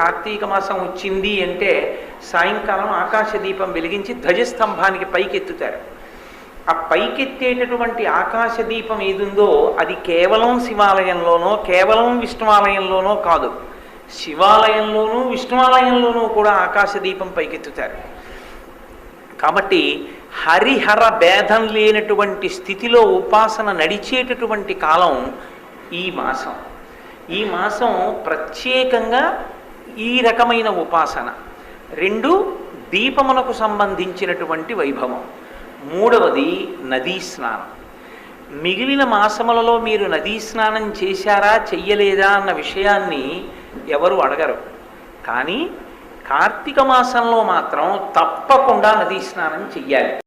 కార్తీక మాసం వచ్చింది అంటే సాయంకాలం ఆకాశ దీపం వెలిగించి ధ్వజస్తంభానికి పైకెత్తుతారు. ఆ పైకెత్తేటటువంటి ఆకాశ దీపం ఏదుందో అది కేవలం శివాలయంలోనో కేవలం విష్ణువాలయంలోనో కాదు. శివాలయంలోనూ విష్ణువాలయంలోనూ కూడా ఆకాశ దీపం పైకెత్తుతారు. కాబట్టి హరిహర భేదం లేనటువంటి స్థితిలో ఉపాసన నడిచేటటువంటి కాలం ఈ మాసం. ఈ మాసం ప్రత్యేకంగా ఈ రకమైన ఉపాసన. రెండు దీపమునకు సంబంధించినటువంటి వైభవం. మూడవది నదీ స్నానం. మిగిలిన మాసములలో మీరు నదీ స్నానం చేశారా చెయ్యలేదా అన్న విషయాన్ని ఎవరు అడగరు. కానీ కార్తీక మాసంలో మాత్రం తప్పకుండా నదీ స్నానం చెయ్యాలి.